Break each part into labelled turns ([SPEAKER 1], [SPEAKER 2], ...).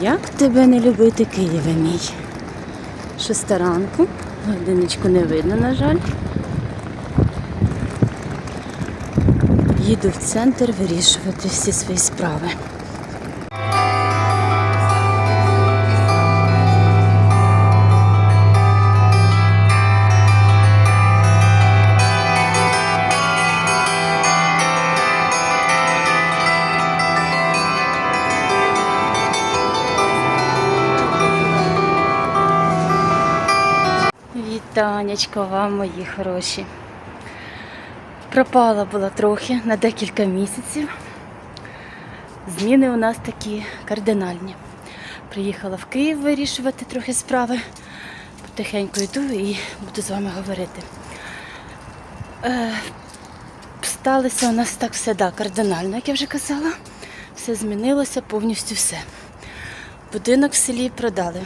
[SPEAKER 1] Як тебе не любити, Києве мій? Шоста ранку, годиночку не видно, на жаль. Їду в центр вирішувати всі свої справи. Вітанечко вам, мої хороші. Пропала була трохи на декілька місяців. Зміни у нас такі кардинальні. Приїхала в Київ вирішувати трохи справи. Потихеньку йду і буду з вами говорити. Е, сталося у нас так все да, кардинально, як я вже казала. Все змінилося, повністю все. Будинок в селі продали.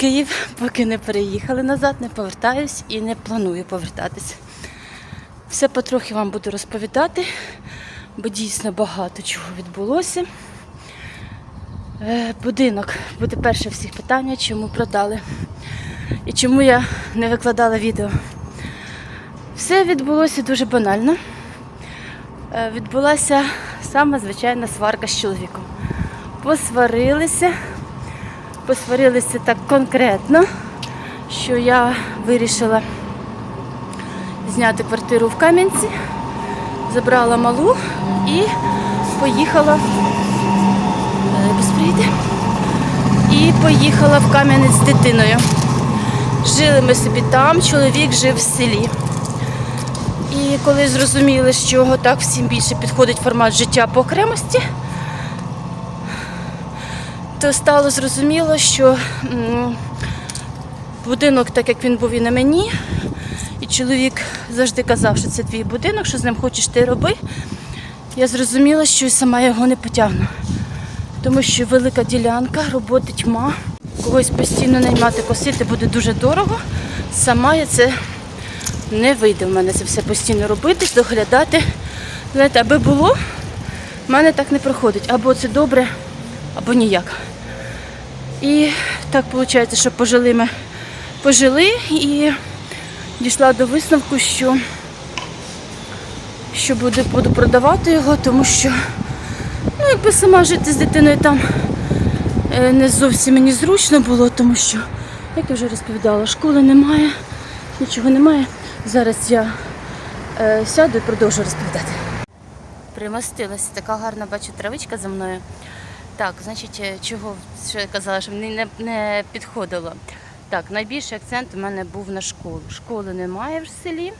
[SPEAKER 1] Київ, поки не переїхали назад, не повертаюсь і не планую повертатися. Все потрохи вам буду розповідати, бо дійсно багато чого відбулося. Е, Будинок буде перше всіх питання, чому продали і чому я не викладала відео. Все відбулося дуже банально. Е, Відбулася сама звичайна сварка з чоловіком. Посварилися посварилися так конкретно, що я вирішила зняти квартиру в Кам'янці, забрала малу і поїхала. Е. І поїхала в Кам'янець з дитиною. Жили ми собі там, чоловік жив в селі. І коли зрозуміли, що так всім більше підходить формат життя по окремості, то стало зрозуміло, що будинок, так як він був і на мені, і чоловік завжди казав, що це твій будинок, що з ним хочеш ти роби. Я зрозуміла, що і сама його не потягну. Тому що велика ділянка, роботи тьма, когось постійно наймати косити буде дуже дорого. Сама я це не вийде в мене це все постійно робити, доглядати. Знаєте, аби було, в мене так не проходить. Або це добре, або ніяк. І так виходить, що пожили ми пожили і дійшла до висновку, що, що буду, буду продавати його, тому що ну, якби сама жити з дитиною там е, не зовсім мені зручно було, тому що, як я вже розповідала, школи немає, нічого немає. Зараз я е, сяду і продовжу розповідати. Примостилася така гарна, бачу, травичка за мною. Так, значить, е, чого що я казала, що мені не, підходило. Так, найбільший акцент у мене був на школу. Школи немає в селі.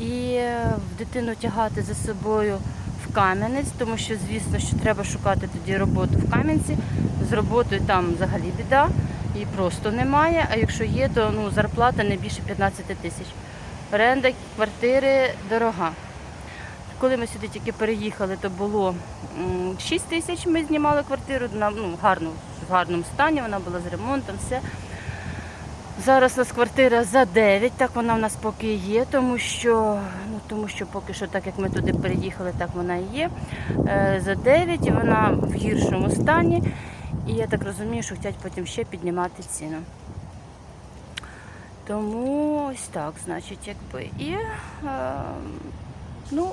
[SPEAKER 1] І е, дитину тягати за собою в Кам'янець, тому що, звісно, що треба шукати тоді роботу в Кам'янці. З роботою там взагалі біда, її просто немає. А якщо є, то ну, зарплата не більше 15 тисяч. Оренда квартири дорога. Коли ми сюди тільки переїхали, то було 6 тисяч. Ми знімали квартиру ну, гарну, в гарному стані, вона була з ремонтом, все. Зараз у нас квартира за 9, так вона в нас поки є, тому що, ну, тому що поки що, так як ми туди переїхали, так вона і є. Е, за 9 і вона в гіршому стані. І я так розумію, що хочуть потім ще піднімати ціну. Тому ось так, значить, якби. І е, ну,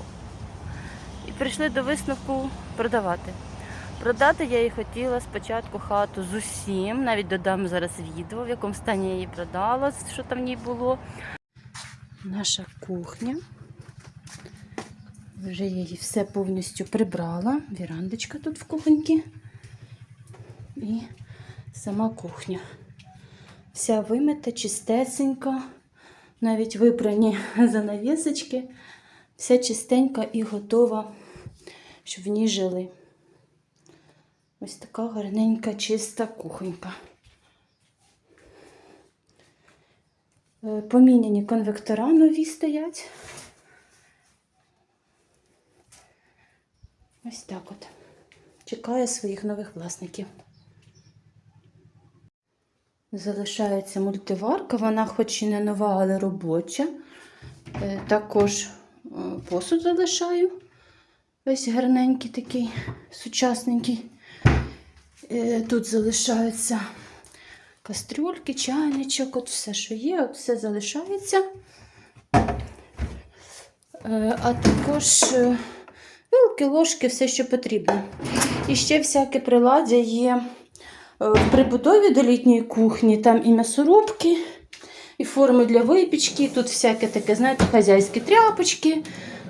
[SPEAKER 1] і прийшли до висновку продавати. Продати я їй хотіла спочатку хату з усім. Навіть додам зараз відео, в якому стані я її продала, що там в ній було. Наша кухня. Вже я її все повністю прибрала. Вірандочка тут в кухоньці. І сама кухня. Вся вимита, чистесенька, навіть випрані занавісочки. Вся чистенька і готова, щоб в ній жили. Ось така гарненька, чиста кухонька. Е, Поміняні конвектора нові стоять. Ось так от. Чекає своїх нових власників. Залишається мультиварка, вона хоч і не нова, але робоча. Е, Також посуд залишаю. Весь гарненький такий, сучасненький. Е, Тут залишаються кастрюльки, чайничок, от все, що є, от все залишається. Е, А також е, вилки, ложки, все, що потрібно. І ще всяке приладдя є е, в прибудові до літньої кухні. Там і м'ясорубки, і форми для випічки. Тут всяке таке, знаєте, хазяйські тряпочки,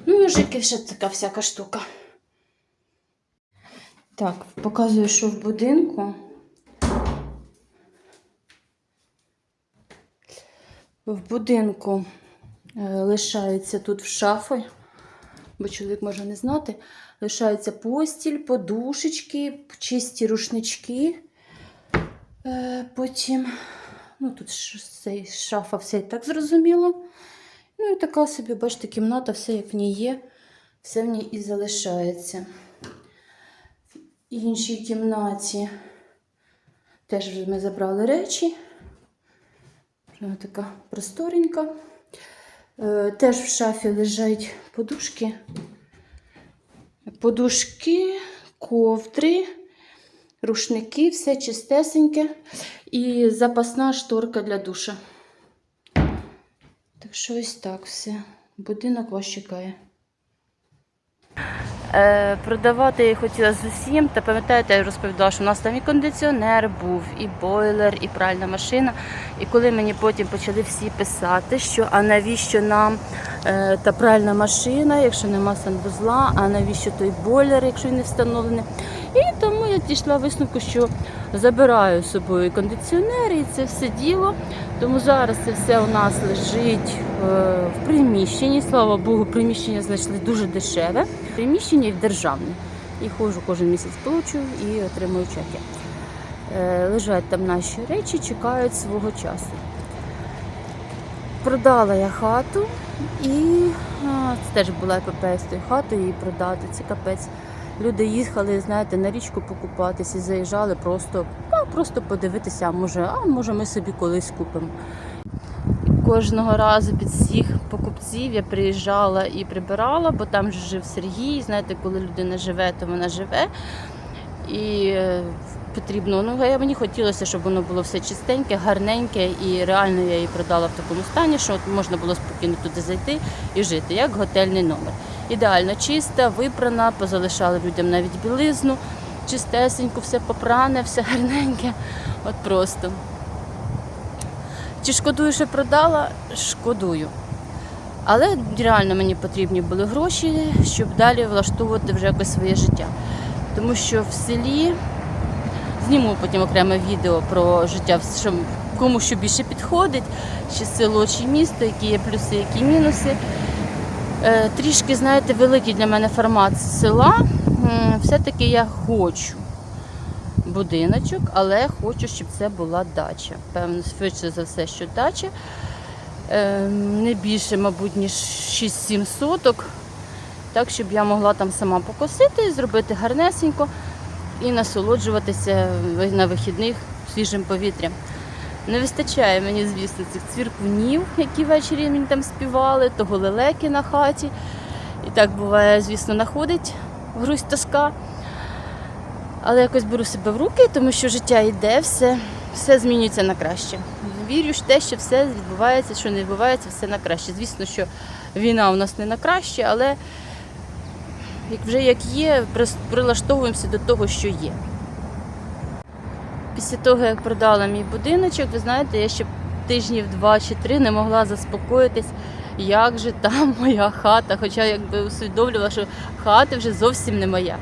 [SPEAKER 1] ножики, ще така всяка штука. Так, показую, що в будинку. В будинку е, лишається тут в шафі, бо чоловік може не знати. Лишається постіль, подушечки, чисті рушнички. Е, Потім, ну тут цей шафа все і так зрозуміло. Ну і така собі, бачите, кімната, все як в ній є, все в ній і залишається. В іншій кімнаті теж вже ми забрали речі. Вона така просторенька. Е, Теж в шафі лежать подушки. Подушки, ковдри, рушники, все чистесеньке. І запасна шторка для душа. Так що ось так все. Будинок вас чекає. Е, продавати я хотіла з усім. Та пам'ятаєте, я розповідала, що у нас там і кондиціонер був, і бойлер, і пральна машина. І коли мені потім почали всі писати, що а навіщо нам е, та пральна машина, якщо нема санвузла, а навіщо той бойлер, якщо він не встановлений. І я дійшла висновку, що забираю з собою кондиціонер і це все діло. Тому зараз це все у нас лежить е, в приміщенні. Слава Богу, приміщення знайшли дуже дешеве. Приміщення і в державне. І ходжу кожен місяць получу і отримую чеки. Е, Лежать там наші речі, чекають свого часу. Продала я хату і а, це теж була епопея з тою хатою її продати. Це капець. Люди їхали, знаєте, на річку покупатись і заїжджали просто, а, просто подивитися, а може, а може ми собі колись купимо. І кожного разу під всіх покупців я приїжджала і прибирала, бо там жив Сергій. Знаєте, коли людина живе, то вона живе. І е, потрібно, ну я мені хотілося, щоб воно було все чистеньке, гарненьке, і реально я її продала в такому стані, що можна було спокійно туди зайти і жити, як готельний номер. Ідеально чиста, випрана, позалишали людям навіть білизну, чистесенько, все попране, все гарненьке. От просто. Чи шкодую, що продала? Шкодую. Але реально мені потрібні були гроші, щоб далі влаштовувати вже якось своє життя. Тому що в селі зніму потім окреме відео про життя, що кому що більше підходить, чи село, чи місто, які є плюси, які мінуси. Е, Трішки, знаєте, великий для мене формат села. Все-таки я хочу будиночок, але хочу, щоб це була дача. Певно, швидше за все, що дача. Е, Не більше, мабуть, ніж 6-7 соток. Так, щоб я могла там сама покосити і зробити гарнесенько і насолоджуватися на вихідних свіжим повітрям. Не вистачає мені, звісно, цих цвіркунів, які ввечері мені там співали, того лелеки на хаті. І так буває, звісно, находить грусть тоска. Але якось беру себе в руки, тому що життя йде, все, все змінюється на краще. Вірю в те, що все відбувається, що не відбувається, все на краще. Звісно, що війна у нас не на краще, але як вже як є, прилаштовуємося до того, що є. Після того, як продала мій будиночок, ви знаєте, я ще тижнів два чи три не могла заспокоїтись, як же там моя хата. Хоча якби усвідомлювала, що хата вже зовсім не моя.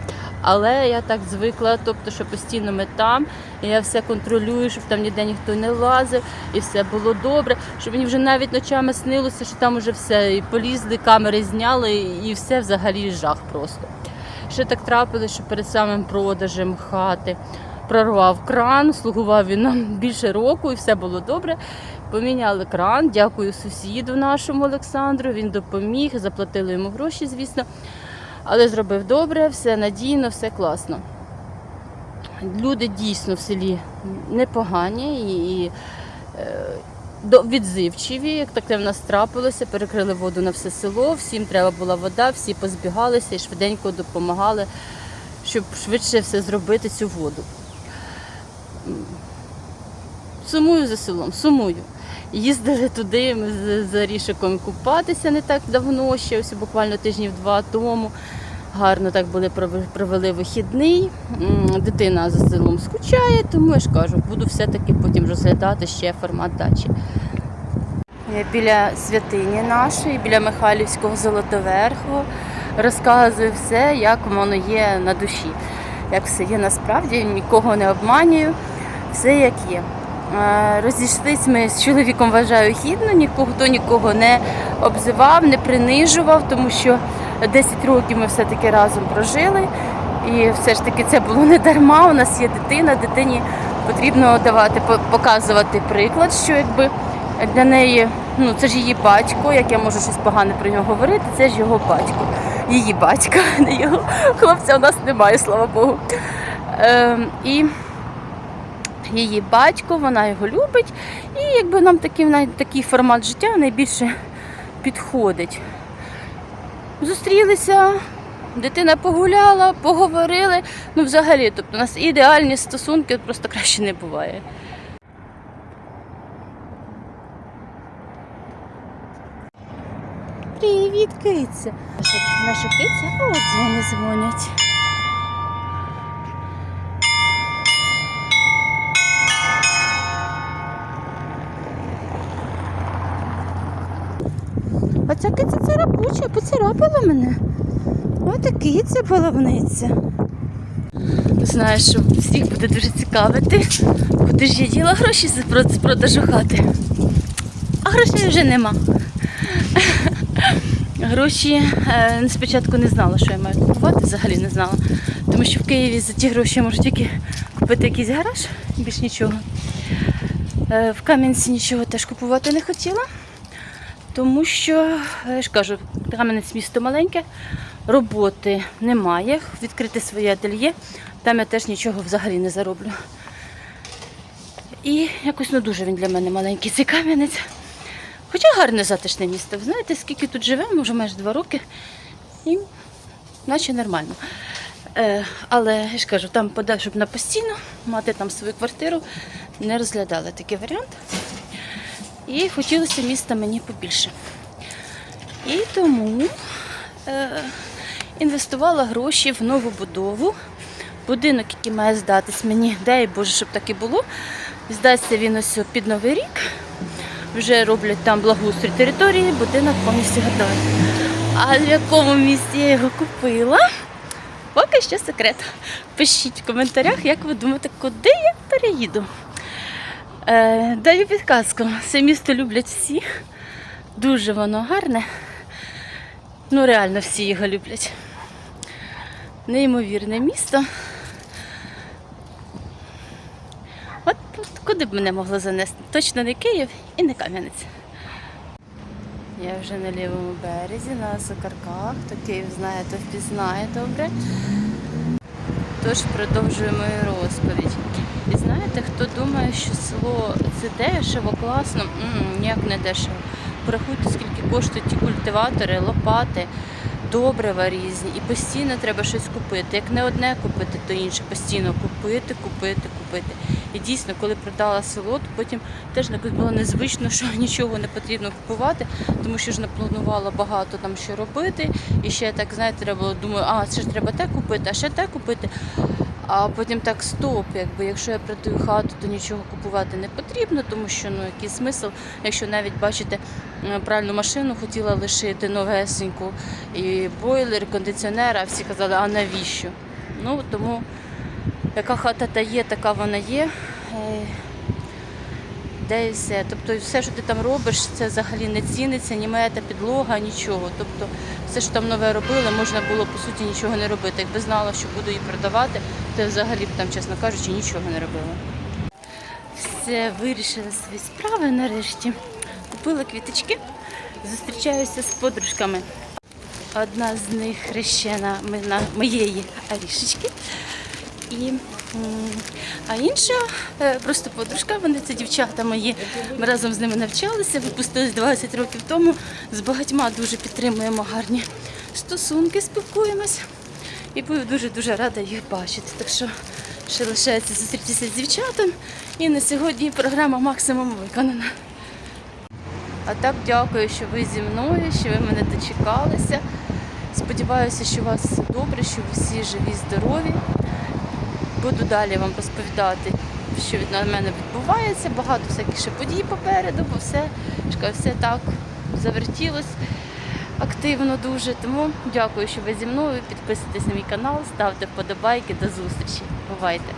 [SPEAKER 1] Але я так звикла, тобто, що постійно ми там, і я все контролюю, щоб там ніде ніхто не лазив, і все було добре. Що мені вже навіть ночами снилося, що там вже все і полізли, камери зняли, і все взагалі жах просто. Ще так трапилось, що перед самим продажем хати прорвав кран, слугував він нам більше року, і все було добре. Поміняли кран, дякую сусіду нашому Олександру. Він допоміг, заплатили йому гроші, звісно. Але зробив добре, все надійно, все класно. Люди дійсно в селі непогані і, і е, відзивчиві, як таке в нас трапилося, перекрили воду на все село, всім треба була вода, всі позбігалися і швиденько допомагали, щоб швидше все зробити цю воду. Сумую за селом, сумую. Їздили туди ми з, з Рішиком купатися не так давно, ще ось буквально тижнів два тому. Гарно так були провели вихідний. Дитина за селом скучає, тому я ж кажу, буду все-таки потім розглядати ще формат дачі. Біля святині нашої, біля Михайлівського Золотоверху, розказую все, як воно є на душі. Як все є насправді, нікого не обманюю, все як є. Е, Розійшлись ми з чоловіком, вважаю, гідно, нікого хто нікого не обзивав, не принижував, тому що 10 років ми все-таки разом прожили. І все ж таки це було не дарма. У нас є дитина, дитині потрібно давати, показувати приклад, що якби для неї, ну це ж її батько, як я можу щось погане про нього говорити, це ж його батько, її батька, не його хлопця у нас немає, слава Богу. Ем, і її батько, вона його любить, і якби нам такий, такий формат життя найбільше підходить. Зустрілися, дитина погуляла, поговорили. Ну, взагалі, тобто у нас ідеальні стосунки, просто краще не буває. Привіт, киця. Наша, наша киця, от дзвони дзвонять. Ця киця це рабоча, поцарапала мене. Ось киця половниця. Знаєш, що всіх буде дуже цікавити, куди ж я діла гроші з продажу хати. А грошей вже нема. Гроші е, спочатку не знала, що я маю купувати, взагалі не знала. Тому що в Києві за ті гроші я можу тільки купити якийсь гараж, більш нічого. Е, в Кам'янці нічого теж купувати не хотіла, тому що, я ж кажу, Кам'янець місто маленьке, роботи немає. Відкрити своє ательє, там я теж нічого взагалі не зароблю. І якось ну дуже він для мене маленький цей Кам'янець. Хоча гарне затишне місто. Ви знаєте, скільки тут живемо, вже майже два роки, і наче нормально. Е, але я ж кажу, там подай, щоб на постійно мати там свою квартиру, не розглядала такий варіант. І хотілося міста мені побільше. І тому е, інвестувала гроші в нову будову. Будинок, який має здатись мені, дай Боже, щоб так і було. Здасться він ось під Новий рік. Вже роблять там благоустрій території, будинок повністю готовий. А в якому місці я його купила? Поки що секрет. Пишіть в коментарях, як ви думаєте, куди я переїду. Е, даю підказку. Це місто люблять всі. Дуже воно гарне. Ну, реально всі його люблять. Неймовірне місто. От, от куди б мене могло занести? Точно не Київ і не Кам'янець. Я вже на лівому березі, на Сокарках. Хто Київ знає, то впізнає добре. Тож продовжую мою розповідь. І знаєте, хто думає, що село це дешево, класно, м ніяк не дешево. Порахуйте, скільки коштують ті культиватори, лопати, добрива різні. І постійно треба щось купити. Як не одне купити, то інше. Постійно купити, купити, купити. І дійсно, коли продала село, то потім теж якось було незвично, що нічого не потрібно купувати, тому що ж напланувала багато там що робити. І ще так, знаєте, треба було думаю, а це ж треба те купити, а ще те купити. А потім так стоп, якби якщо я продаю хату, то нічого купувати не потрібно, тому що ну який смисл, якщо навіть бачите е, пральну машину, хотіла лишити новесеньку, і бойлер, і кондиціонер, а всі казали, а навіщо? Ну тому яка хата та є, така вона є. Де все. Тобто все, що ти там робиш, це взагалі не ціниться, ні мета підлога, нічого. Тобто все, що там нове робили, можна було по суті нічого не робити. Якби знала, що буду її продавати, то я взагалі б там, чесно кажучи, нічого не робила. Все, вирішила свої справи нарешті. Купила квіточки, зустрічаюся з подружками. Одна з них хрещена на моєї арішечки. І А інша е, просто подружка, вони це дівчата мої. Ми разом з ними навчалися, випустились 20 років тому. З багатьма дуже підтримуємо гарні стосунки, спілкуємось. І буду дуже-дуже рада їх бачити. Так що ще лишається зустрітися з дівчатом. І на сьогодні програма максимум виконана. А так дякую, що ви зі мною, що ви мене дочекалися. Сподіваюся, що у вас добре, що ви всі живі, здорові. Буду далі вам розповідати, що від мене відбувається. Багато всяких ще подій попереду, бо все, все так завертілось активно дуже. Тому дякую, що ви зі мною. Підписуйтесь на мій канал, ставте вподобайки. До зустрічі. Бувайте!